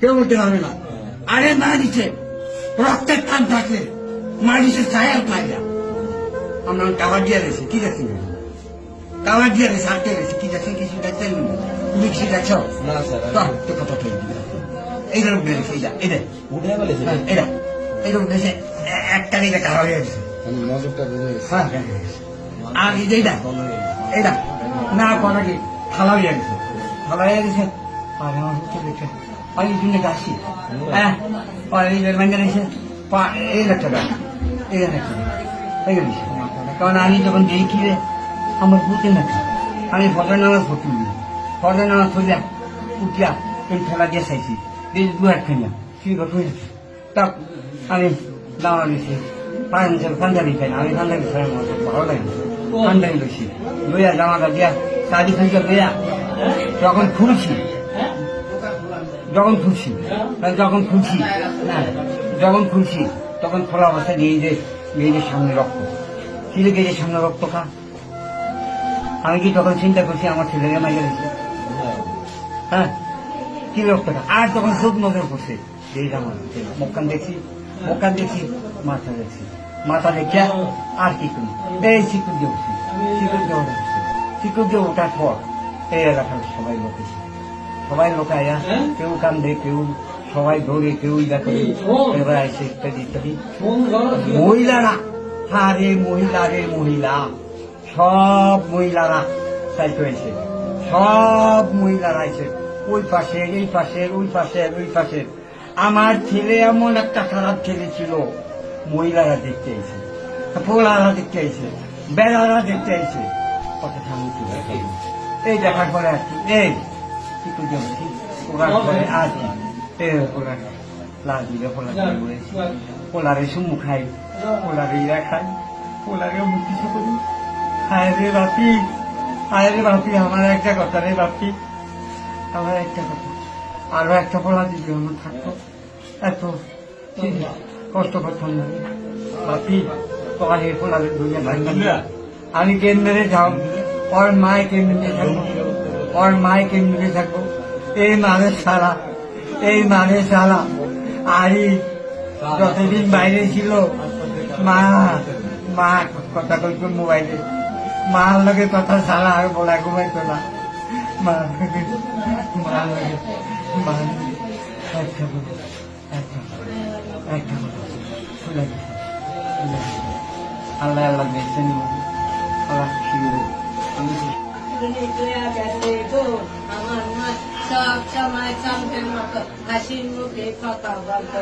কেউ বলতে পারবে না। আরে না দিচ্ছে রক্তের টান থাকলে মা দিচ্ছে ছায়ার মাইরা আমরা কাবার দিয়ে রয়েছে কি দেখছি না কাবার দিয়ে রয়েছে আটকে রয়েছে কি দেখছেন কিছু দেখছেন তুমি কিছু দেখছ? না তো কথা এইটার উপরে রেখে এইটা এটা উঠে ফেলেছে এটা এইটার উপরে রেখে এ- একটা দিকে কাবার হয়ে গেছে। হ্যাঁ। আর এইটা এইটা না কোনো কি থালা হয়ে গেছে। থালা হয়ে গেছে। এই গাছি হ্যাঁ আর এই যে মানে রয়েছে পা এই একটা গাছ এই একটা কারণ আমি যখন দেখি রে, আমার বুঝতে না আমি ফজর নামাজ পড়তে ফজর নামাজ পড়িয়া উঠিয়া এই খেলা দিয়ে চাইছি। এই দু খেলিয়া কি হয়েছে তা আমি দাঁড়া দিয়েছি পাঁচ ফান্ডারি খাই, আমি ফান্ডারি খাই, আমার ভালো লাগে। ফান্ডারি লইছি। লইয়া জামাটা দিয়া শাড়ি খুঁজে লইয়া যখন খুলছি যখন খুলছি মানে যখন খুশি হ্যাঁ যখন খুশি, তখন খোলা অবস্থায় যে মেয়েদের সামনে রক্ত। ছেলে গেছে সামনে রক্ত খা? আমি কি তখন চিন্তা করছি আমার ছেলেকে মাইকে দিচ্ছে হ্যাঁ কি রক্ত খা? আর তখন চোখ নজর পড়ছে। এই আমার। মুখখান দেখছি মুখখান দেখছি, মাথা দেখছি। মাথা দেখিয়া আর কি করি এই শিকুর দিয়ে উঠছি শিকুর দিয়ে উঠে শিকুর দিয়ে ওঠার পর এই এলাকার সবাই এসে সবাই লোক আয়া কেউ কান্দে কেউ সবাই দৌড়ে কেউ ইয়া করে এবার আসে ইত্যাদি ইত্যাদি। মহিলারা আরে মহিলা রে মহিলা সব মহিলারা তাই হয়েছে সব মহিলারা আছে ওই পাশে এই পাশে ওই পাশে ওই পাশে আমার ছেলে এমন একটা খারাপ ছেলে ছিল মহিলারা দেখতে আইছে পোলারা দেখতে আইছে বেড়ারা দেখতে কত ঠান্ডা এই দেখার পরে আর কি এই কি করতে বলছি ওরার পরে আর কি এই ওরা দিলে পোলা বলেছি পোলারে সুমু খাই পোলারে ইরা খাই পোলারে মুখ কিছু করি হায় রে বাপি হায় রে বাপি আমার একটা কথা রে বাপি আমার একটা কথা আরও একটা পোলা আমার থাকতো এত কষ্ট করতাম না বাপি তোমার পোলারে দুনিয়া ভাঙা আমি কেন্দ্রে যাও ওর মায় কেন্দ্রে থাকব ওর মায় কেন্দ্রে থাকব এই মানের সারা এই মানের সারা আরি যতদিন বাইরে ছিল মা মা কথা কইতো মোবাইলে মার লগে কথা সারা আর বলা ঘুমাইতো না মা মা লগে। আল্লাহ আল্লাহ দেখছেন আল্লাহ খুশি হয়ে আমি গো। আমার মা সব সময় চন্দ্রের মতো হাসির মুখে কথা বলতো।